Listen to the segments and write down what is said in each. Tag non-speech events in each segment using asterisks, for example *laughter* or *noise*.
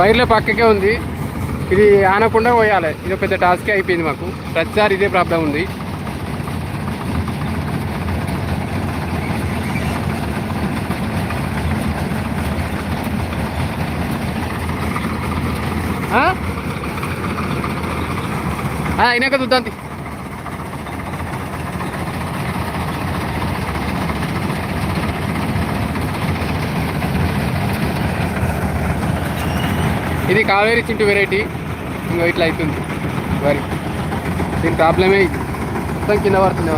వైర్ల పక్కకే ఉంది. ఇది ఆనకుండా పోయాలి. ఇది పెద్ద టాస్కే అయిపోయింది మాకు. ప్రతిసారి ఇదే ప్రాబ్లం ఉంది. అయినాక చూద్దాంతి ఇది కావేరి చింటు వెరైటీ. ఇంకో ఇట్లా అవుతుంది. వరి దీని ప్రాబ్లమే మొత్తం కింద పడుతుంది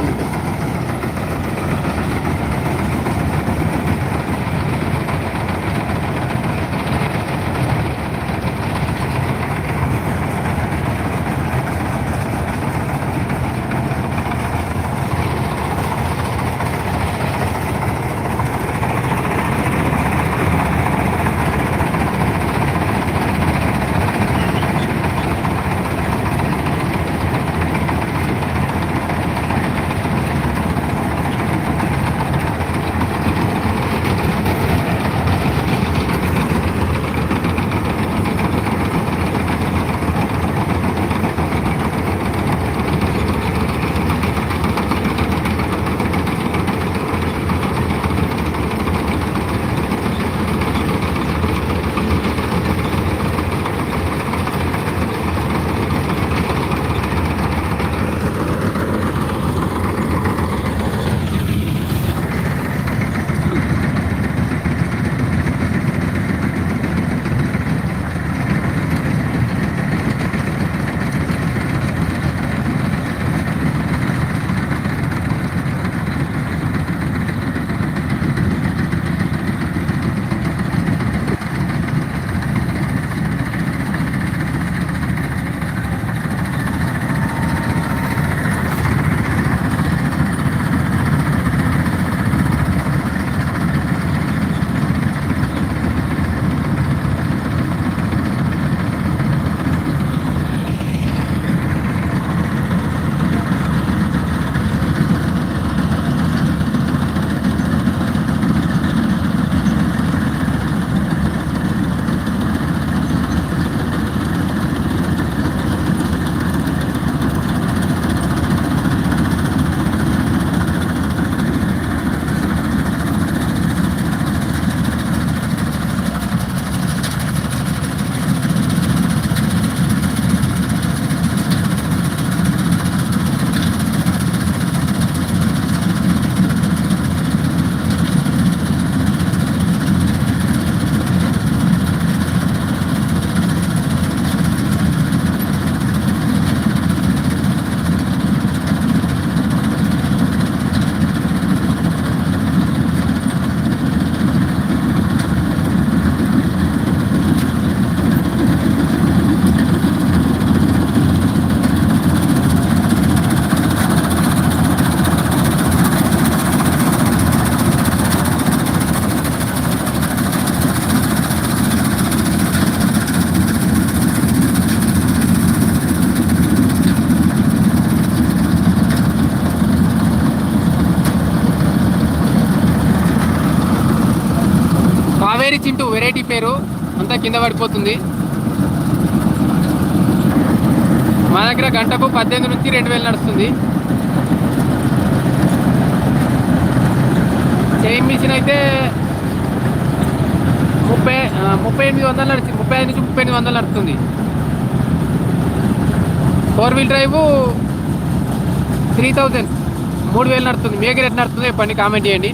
చింటూ వెరైటీ పేరు అంతా కింద పడిపోతుంది. మా దగ్గర గంటకు పద్దెనిమిది నుంచి రెండు వేలు నడుస్తుంది. సేమ్ మిషన్ అయితే ముప్పై ముప్పై ఎనిమిది వందలు నడిచింది ముప్పై ఐదు నుంచి ముప్పై ఎనిమిది వందలు నడుస్తుంది. Four wheel drive three thousand మూడు వేలు నడుస్తుంది. మీ దగ్గర నడుస్తుంది. చెప్పండి కామెంట్ చేయండి.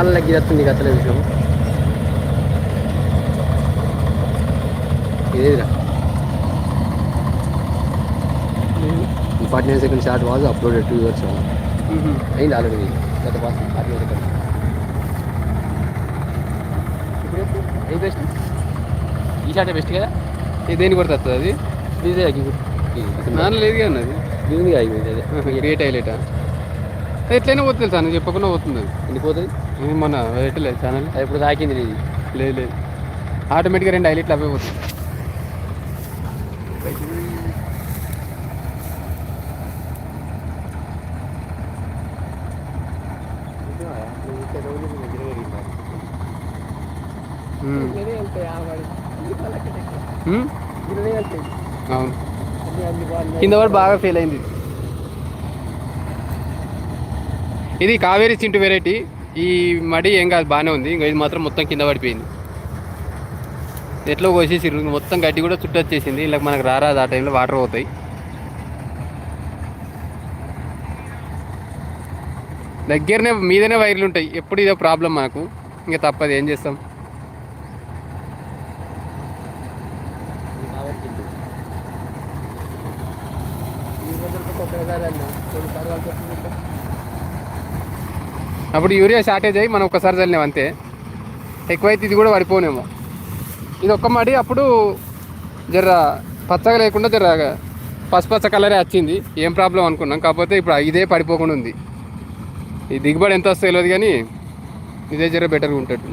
నాలుగు గిరత్తుంది గతలే విషయం. ఇదేదిరా? Forty nine second short was uploaded two years అయింది. ఆల్రెడీ. గత ఫార్టీ నైన్ సెకండ్ ఏ బెస్ట్ ఈ షార్టే బెస్ట్ కదా? ఇది దేని కొడుతుంది అది? ఇదే నాన్న లేదు కదా అది ఇది అదే. *laughs* గ్రేట్ హైలైట్ ఎట్లయినా పోతుంది నువ్వు చెప్పకుండా పోతుంది. ఎండిపోతుంది ఇది మొన్న పెట్టలేదు ఛానల్. అది ఇప్పుడు తాకింది లేదు లేదు. ఆటోమేటిక్గా రెండు హైలైట్లు అవే పోతుంది? అవును. కింద వాడు బాగా ఫెయిల్ అయింది. ఇది కావేరి చింటు వెరైటీ. ఈ మడి ఏం కాదు బాగానే ఉంది. ఇంకా ఇది మాత్రం మొత్తం కింద పడిపోయింది. ఎట్లా కోసేసిరు మొత్తం గడ్డి కూడా చుట్టొచ్చేసింది ఇలా మనకు రారాదు ఆ టైంలో వాటర్ పోతాయి. దగ్గరనే మీదనే వైర్లు ఉంటాయి. ఎప్పుడు ఇదో ప్రాబ్లం మనకు. ఇంకా తప్పదు. ఏం చేస్తాం? అప్పుడు యూరియా షార్టేజ్ అయ్యి మనం ఒక్కసారి చల్లినాం అంతే. ఎక్కువైతే ఇది కూడా పడిపోనేమో. ఇది ఒక్క మడి అప్పుడు జర పచ్చగా లేకుండా జర పసుపచ్చ కలరే వచ్చింది. ఏం ప్రాబ్లం అనుకున్నాం. కాకపోతే ఇప్పుడు ఇదే పడిపోకుండా ఉంది. ఈ దిగుబడి ఎంత వస్తుందో తెలియదు కానీ ఇదే జర బెటర్గా ఉంటుంది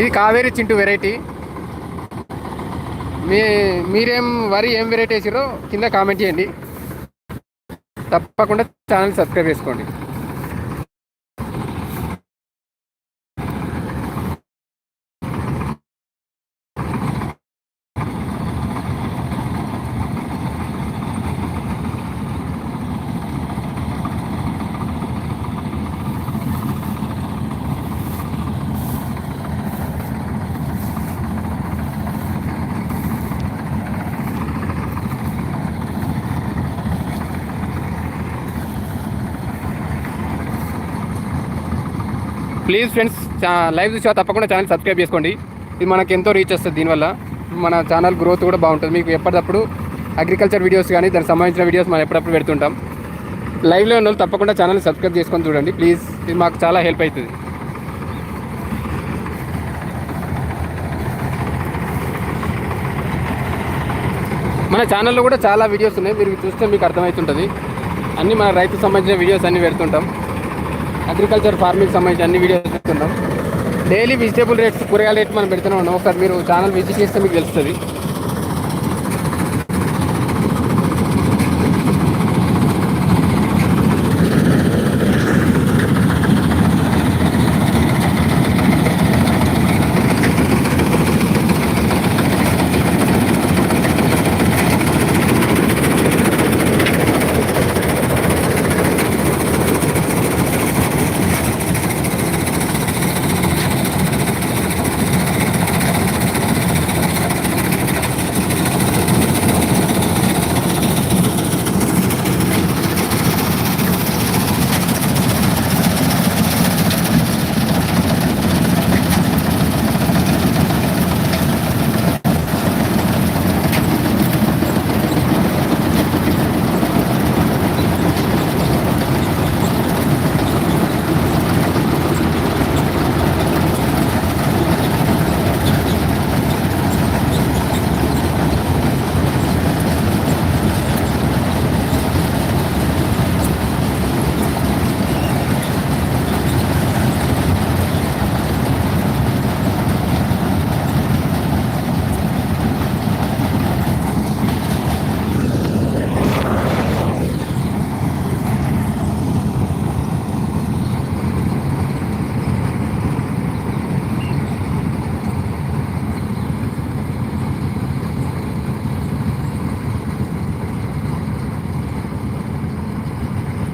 ఇది కావేరి చింటూ వెరైటీ. మీ మీరేం వరి ఏం వెరైటీ వేసారో కింద కామెంట్ చేయండి. తప్పకుండా ఛానల్ సబ్స్క్రైబ్ చేసుకోండి. ప్లీజ్ ఫ్రెండ్స్ లైవ్ చూసి తప్పకుండా ఛానల్ సబ్స్క్రైబ్ చేసుకోండి. ఇది మనకు ఎంతో రీచ్ వస్తుంది దీనివల్ల. మన ఛానల్ గ్రోత్ కూడా బాగుంటుంది. మీకు ఎప్పటికప్పుడు అగ్రికల్చర్ వీడియోస్ కానీ దానికి సంబంధించిన వీడియోస్ మనం ఎప్పుడప్పుడు పెడుతుంటాం. లైవ్లో ఉన్న వాళ్ళు తప్పకుండా ఛానల్ సబ్స్క్రైబ్ చేసుకొని చూడండి. ప్లీజ్ ఇది మాకు చాలా హెల్ప్ అవుతుంది. మన ఛానల్లో కూడా చాలా వీడియోస్ ఉన్నాయి. మీరు చూస్తే మీకు అర్థమవుతుంటుంది. అన్నీ మన రైతుకు సంబంధించిన వీడియోస్ అన్నీ పెడుతుంటాం. అగ్రికల్చర్ ఫార్మింగ్ సంబంధించి అన్ని వీడియోస్ చూస్తున్నాం. డైలీ వెజిటేబుల్ రేట్స్ కూరగాయల రేట్ మనం పెడుతూనే ఉన్నాం. ఒకసారి మీరు ఛానల్ విజిట్ చేస్తే మీకు తెలుస్తుంది.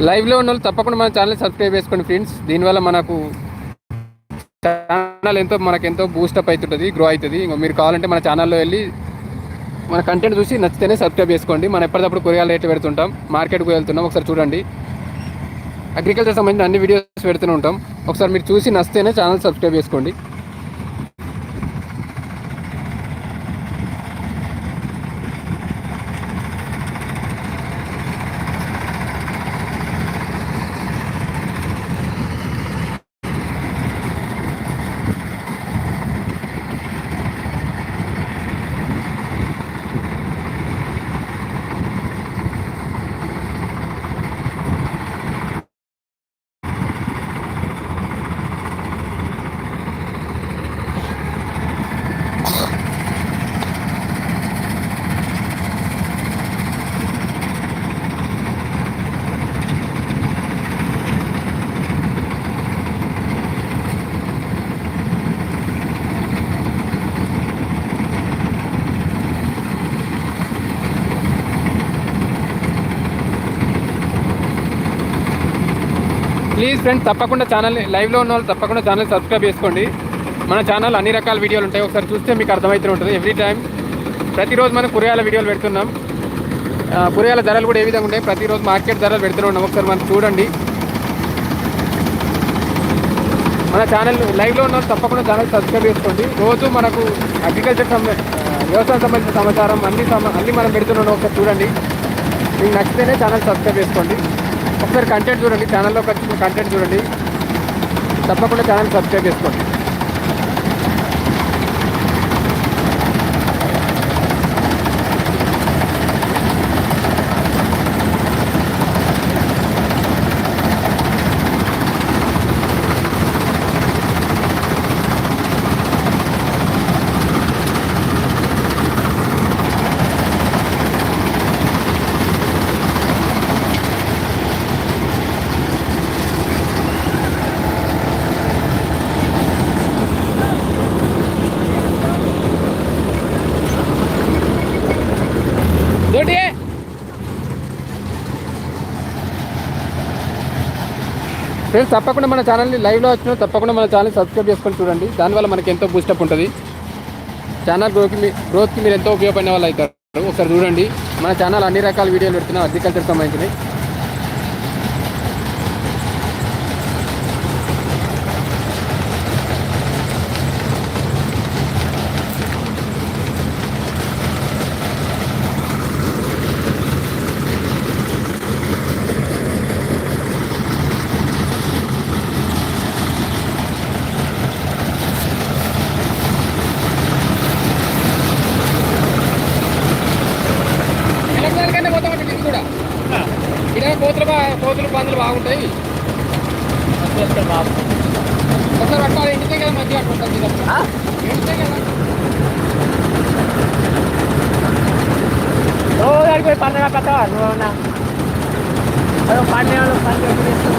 లైవ్లో ఉన్న వాళ్ళు తప్పకుండా మన ఛానల్ సబ్స్క్రైబ్ చేసుకోండి ఫ్రెండ్స్. దీనివల్ల మనకు ఛానల్ ఎంతో మనకు ఎంతో బూస్టప్ అవుతుంటుంది గ్రో అవుతుంది. ఇంకా మీరు కావాలంటే మన ఛానల్లో వెళ్ళి మన కంటెంట్ చూసి నచ్చితేనే సబ్స్క్రైబ్ చేసుకోండి. మనం ఎప్పటికప్పుడు కూరగాయలు రేట్లు పెడుతుంటాం మార్కెట్కి వెళ్తున్నాం. ఒకసారి చూడండి. అగ్రికల్చర్ సంబంధించిన అన్ని వీడియోస్ పెడుతూనే ఉంటాం. ఒకసారి మీరు చూసి నచ్చితేనే ఛానల్ సబ్స్క్రైబ్ చేసుకోండి. ప్లీజ్ ఫ్రెండ్స్ తప్పకుండా ఛానల్ లైవ్లో ఉన్న వాళ్ళు తప్పకుండా ఛానల్ సబ్స్క్రైబ్ చేసుకోండి. మన ఛానల్ అన్ని రకాల వీడియోలు ఉంటాయి. ఒకసారి చూస్తే మీకు అర్థమవుతూ ఉంటుంది. ఎవ్రీ టైం ప్రతిరోజు మనం కూరగాయల వీడియోలు పెడుతున్నాం. కూరగాయల ధరలు కూడా ఏ విధంగా ఉంటాయి ప్రతిరోజు మార్కెట్ ధరలు పెడుతూ ఉన్నాం. ఒకసారి మనం చూడండి. మన ఛానల్ లైవ్లో ఉన్న వాళ్ళు తప్పకుండా ఛానల్ సబ్స్క్రైబ్ చేసుకోండి. రోజు మనకు అగ్రికల్చర్ వ్యవసాయం సంబంధించిన సమాచారం అన్ని సమ అన్ని మనం పెడుతున్నాం. ఒకసారి చూడండి. మీకు నచ్చితేనే ఛానల్ సబ్స్క్రైబ్ చేసుకోండి. ఒకసారి కంటెంట్ చూడండి ఛానల్లోకి వచ్చిన కంటెంట్ చూడండి. తప్పకుండా ఛానల్ సబ్స్క్రైబ్ చేసుకోండి. ఫ్రెండ్స్ తప్పకుండా మన ఛానల్ని లైవ్లో వచ్చిన తప్పకుండా మన ఛానల్ సబ్స్క్రైబ్ చేసుకొని చూడండి. దానివల్ల మనకి ఎంతో బూస్టప్ ఉంటుంది. ఛానల్ గ్రోత్కి మీ గ్రోత్కి మీరు ఎంతో ఉపయోగపడిన వాళ్ళు అవుతారు. ఒకసారి చూడండి. మన ఛానల్ అన్ని రకాల వీడియోలు పెడుతున్నాం అగ్రికల్చర్ సంబంధించినవి. కోతులు పందులు బాగుంటాయి. ఒకసారి పట్టాలి ఇంటితే కదా మంచిగా పట్టుకుంటాం ఇది ఇంటితే కదా. రోజు పండుగ కట్టవా? నువ్వు పండుగ చేస్తూ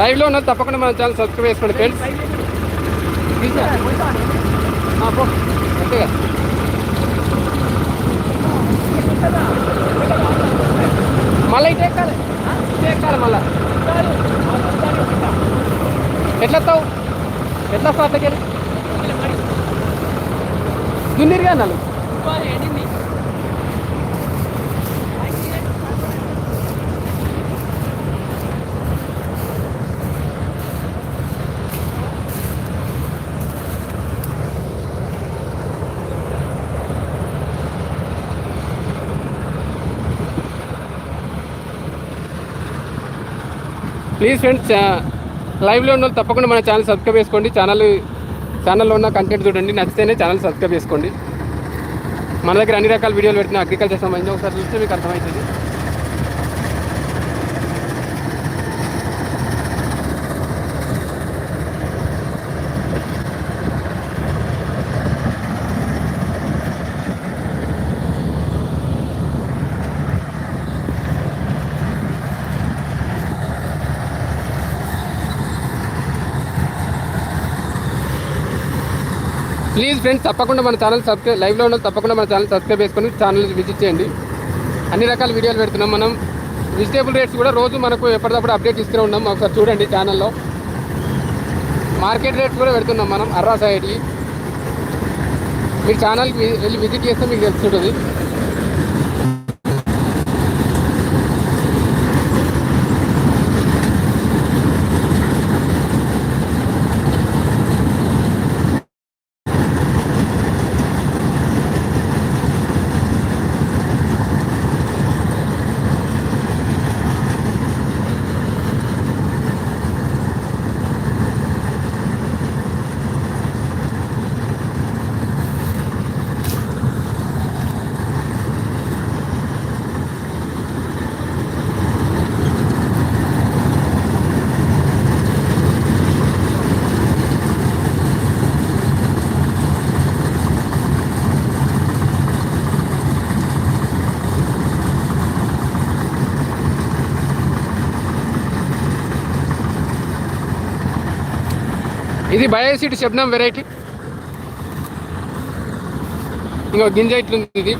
లైవ్లో ఉన్నది తప్పకుండా మన ఛానల్ సబ్స్క్రైబ్ చేసుకోండి ఫ్రెండ్స్ అంతేగా మళ్ళీ ఇటు ఎక్కాలి. ఇటు ఎక్కాలి మళ్ళీ. ఎట్లా వస్తావు ఎట్లా వస్తావు అట్లకెళ్ళి దున్నిరుగా అన్నాను ప్లీజ్ ఫ్రెండ్స్ లైవ్లో ఉన్న తప్పకుండా మన ఛానల్ సబ్స్క్రైబ్ చేసుకోండి. ఛానల్ ఛానల్లో ఉన్న కంటెంట్ చూడండి. నచ్చితేనే ఛానల్ సబ్స్క్రైబ్ చేసుకోండి. మన దగ్గర అన్ని రకాల వీడియోలు పెట్టిన అగ్రికల్చర్ సంబంధించి ఒకసారి చూస్తే మీకు అర్థమవుతుంది. ప్లీజ్ ఫ్రెండ్స్ తప్పకుండా మన ఛానల్ సబ్స్క్రైబ్ లైవ్లో ఉన్న తప్పకుండా మన ఛానల్ సబ్స్క్రైబ్ చేసుకొని ఛానల్ విజిట్ చేయండి. అన్ని రకాల వీడియోలు పెడుతున్నాం మనం. వెజిటేబుల్ రేట్స్ కూడా రోజు మనకు ఎప్పటికప్పుడు అప్డేట్ ఇస్తూనే ఉన్నాం. ఒకసారి చూడండి ఛానల్లో మార్కెట్ రేట్స్ కూడా పెడుతున్నాం మనం అర్రా సైడ్కి మీరు ఛానల్కి వెళ్ళి విజిట్ చేస్తే మీకు తెలుస్తుంటుంది ఇది బయోసిడ్ శబ్నం వెరైటీ ఇంకో గింజ ఇట్లుంది ఇది?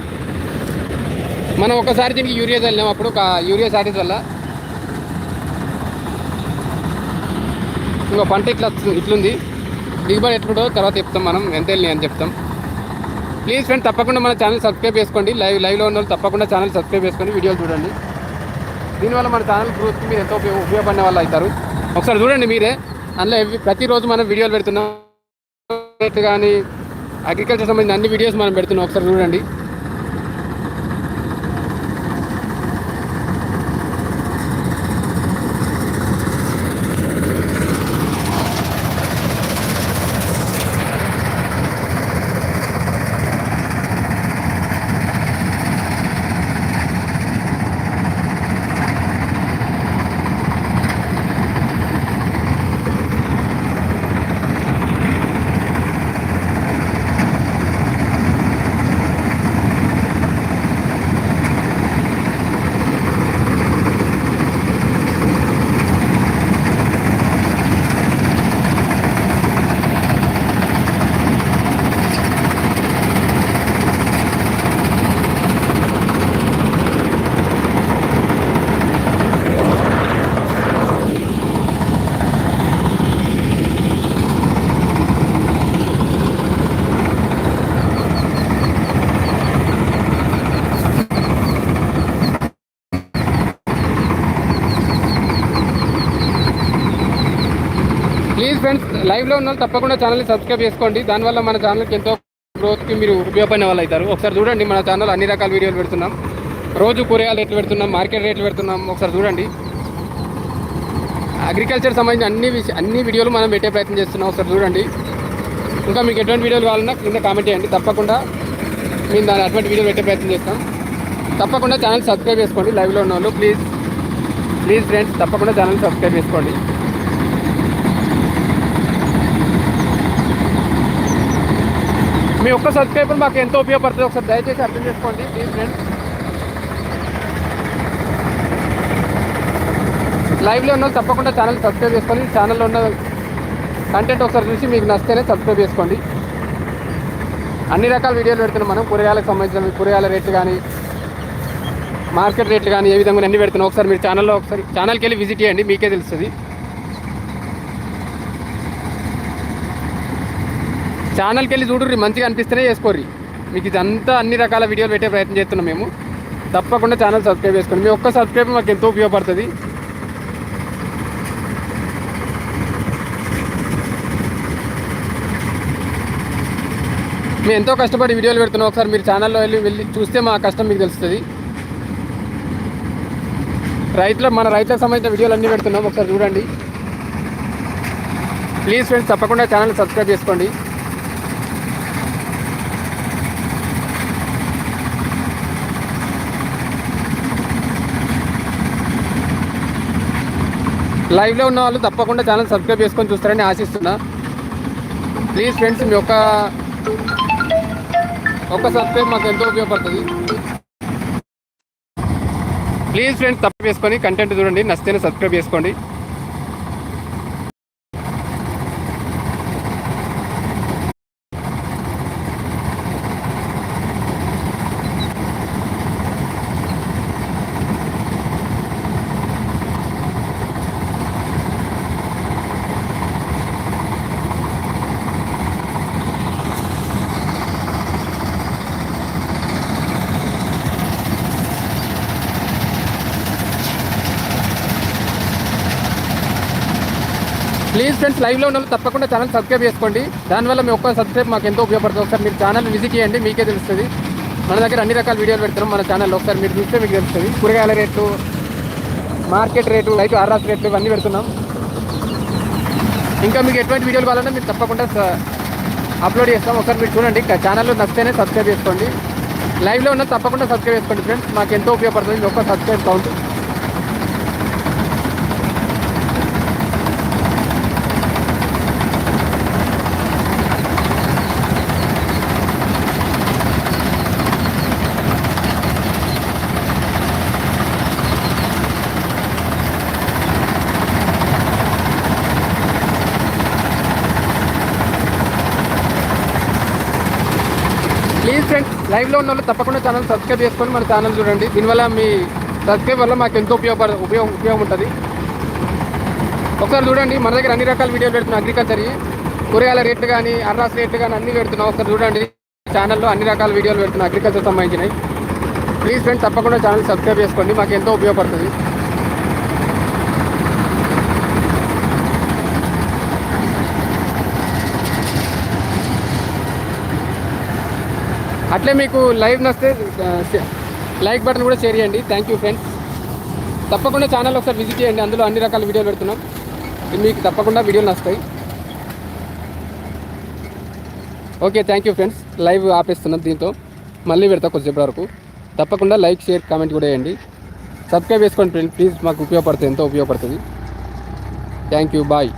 మనం ఒకసారి దీనికి యూరియా చల్లినాం అప్పుడు ఒక యూరియా సారీస్ వల్ల. ఇంకో పంట ఇట్లా ఇట్లుంది. దిగుబడి ఎట్లుంటో తర్వాత చెప్తాం మనం ఎంత వెళ్ళి అని చెప్తాం. ప్లీజ్ ఫ్రెండ్ తప్పకుండా మన ఛానల్ సబ్స్క్రైబ్ చేసుకోండి. లైవ్ లైవ్లో ఉన్న వాళ్ళు తప్పకుండా ఛానల్ సబ్స్క్రైబ్ చేసుకొని వీడియోలు చూడండి. దీనివల్ల మన ఛానల్ గ్రోత్కి మీరు ఎంతో ఉపయోగ ఉపయోగపడిన వాళ్ళు అవుతారు. ఒకసారి చూడండి మీరే. అందులో ప్రతిరోజు మనం వీడియోలు పెడుతున్నాం. కానీ అగ్రికల్చర్ సంబంధించిన అన్ని వీడియోస్ మనం పెడుతున్నాం. ఒకసారి చూడండి. ఫ్రెండ్స్ లైవ్లో ఉన్న వాళ్ళు తప్పకుండా ఛానల్ని సబ్స్క్రైబ్ చేసుకోండి. దానివల్ల మన ఛానల్కి ఎంతో గ్రోత్కి మీరు ఉపయోగపడిన వాళ్ళు అవుతారు. ఒకసారి చూడండి మన ఛానల్ అన్ని రకాల వీడియోలు పెడుతున్నాం. రోజు కూరగాయలు రేట్లు పెడుతున్నాం మార్కెట్ రేట్లు పెడుతున్నాం. ఒకసారి చూడండి. అగ్రికల్చర్ సంబంధించిన అన్ని విష అన్ని వీడియోలు మనం పెట్టే ప్రయత్నం చేస్తున్నాం. ఒకసారి చూడండి. ఇంకా మీకు ఎటువంటి వీడియోలు కావాలన్నా కింద కామెంట్ చేయండి. తప్పకుండా మేము దాని అటువంటి వీడియోలు పెట్టే ప్రయత్నం చేస్తాం. తప్పకుండా ఛానల్ సబ్స్క్రైబ్ చేసుకోండి. లైవ్లో ఉన్న వాళ్ళు ప్లీజ్ ప్లీజ్ ఫ్రెండ్స్ తప్పకుండా ఛానల్ సబ్స్క్రైబ్ చేసుకోండి. మీ ఒక్క సబ్స్క్రైబర్ మాకు ఎంతో ఉపయోగపడుతుంది ఒకసారి దయచేసి అర్థం చేసుకోండి ప్లీజ్ ఫ్రెండ్స్ లైవ్లో ఉన్న వాళ్ళు తప్పకుండా ఛానల్ సబ్స్క్రైబ్ చేసుకోండి. ఛానల్లో ఉన్న కంటెంట్ ఒకసారి చూసి మీకు నచ్చితేనే సబ్స్క్రైబ్ చేసుకోండి. అన్ని రకాల వీడియోలు పెడుతున్నాం మనం. కూరగాయలకు సంబంధించిన కూరగాయల రేట్లు కానీ మార్కెట్ రేట్లు కానీ ఏ విధంగా అన్ని పెడుతున్నాం. ఒకసారి మీరు ఛానల్లో ఒకసారి ఛానల్కి వెళ్ళి విజిట్ చేయండి. మీకే తెలుస్తుంది. ఛానల్కి వెళ్ళి చూడుర్రి మంచిగా అనిపిస్తేనే చేసుకోర్రి. మీకు ఇదంతా అన్ని రకాల వీడియోలు పెట్టే ప్రయత్నం చేస్తున్నాం మేము. తప్పకుండా ఛానల్ సబ్స్క్రైబ్ చేసుకోండి. మీ ఒక్క సబ్స్క్రైబ్ మాకు ఎంతో ఉపయోగపడుతుంది. మేము ఎంతో కష్టపడి వీడియోలు పెడుతున్నాం. ఒకసారి మీరు ఛానల్లో వెళ్ళి వెళ్ళి చూస్తే మా కష్టం మీకు తెలుస్తుంది. రైతుల మన రైతులకు సంబంధించిన వీడియోలు అన్నీ పెడుతున్నాం. ఒకసారి చూడండి. ప్లీజ్ ఫ్రెండ్స్ తప్పకుండా ఛానల్ సబ్స్క్రైబ్ చేసుకోండి. లైవ్లో ఉన్న వాళ్ళు తప్పకుండా ఛానల్ సబ్స్క్రైబ్ చేసుకొని చూస్తారని ఆశిస్తున్నా. ప్లీజ్ ఫ్రెండ్స్ మీ యొక్క ఒక్క సబ్స్క్రైబ్ మాకు ఎంతో ఉపయోగపడుతుంది. ప్లీజ్ ఫ్రెండ్స్ తప్ప చేసుకొని కంటెంట్ చూడండి నచ్చితేనే సబ్స్క్రైబ్ చేసుకోండి ప్లీజ్ ఫ్రెండ్స్ లైవ్లో ఉన్న తప్పకుండా ఛానల్ సబ్స్క్రైబ్ చేసుకోండి. దానివల్ల మీ ఒక్క సబ్స్క్రైబ్ మాకు ఎంతో ఉపయోగపడుతుంది. ఒకసారి మీరు ఛానల్ విజిట్ చేయండి మీకే తెలుస్తుంది. మన దగ్గర అన్ని రకాల వీడియోలు పెడతాం మన ఛానల్లో ఒకసారి మీరు చూస్తే మీకు తెలుస్తుంది. కూరగాయల రేట్లు మార్కెట్ రేటు రైతు ఆర్ఆర్ రేట్లు ఇవన్నీ పెడుతున్నాం. ఇంకా మీకు ఎటువంటి వీడియోలు కావాలన్నా మీరు తప్పకుండా అప్లోడ్ చేస్తాం. ఒకసారి మీరు చూడండి. ఛానల్లో నచ్చితేనే సబ్స్క్రైబ్ చేసుకోండి. లైవ్లో ఉన్న తప్పకుండా సబ్స్క్రైబ్ చేసుకోండి ఫ్రెండ్స్ మాకు ఎంతో ఉపయోగపడుతుంది. ఒక్క సబ్స్క్రైబ్ కౌంట్ ప్లీజ్ ఫ్రెండ్స్ లైవ్లో ఉన్న వాళ్ళు తప్పకుండా ఛానల్ సబ్స్క్రైబ్ చేసుకొని మన ఛానల్ చూడండి. దీనివల్ల మీ సబ్స్క్రైబ్ వల్ల మాకు ఎంతో ఉపయోగపడ ఉపయోగం ఉపయోగం ఉంటుంది. ఒకసారి చూడండి మన దగ్గర అన్ని రకాల వీడియోలు పెడుతున్నాం అగ్రికల్చర్ కూరగాయల రేట్లు కానీ అర్రాస్ రేట్లు కానీ అన్ని పెడుతున్నాం. ఒకసారి చూడండి ఛానల్లో అన్ని రకాల వీడియోలు పెడుతున్నాం అగ్రికల్చర్ సంబంధించినవి. ప్లీజ్ ఫ్రెండ్స్ తప్పకుండా ఛానల్ సబ్స్క్రైబ్ చేసుకోండి మాకు ఎంతో ఉపయోగపడుతుంది. అట్లే మీకు లైవ్ నస్తే లైక్ బటన్ కూడా షేర్ చేయండి. థ్యాంక్ యూ ఫ్రెండ్స్ తప్పకుండా ఛానల్ ఒకసారి విజిట్ చేయండి. అందులో అన్ని రకాల వీడియోలు పెడుతున్నాం. మీకు తప్పకుండా వీడియోలు నస్తాయి okay thank you friends live ఆపేస్తున్నాం దీంతో. మళ్ళీ పెడతా కొద్దిసేపటి వరకు. తప్పకుండా లైక్ షేర్ కామెంట్ కూడా వేయండి సబ్స్క్రైబ్ చేసుకోండి ఫ్రెండ్ ప్లీజ్ మాకు ఉపయోగపడుతుంది ఎంతో ఉపయోగపడుతుంది. Thank you bye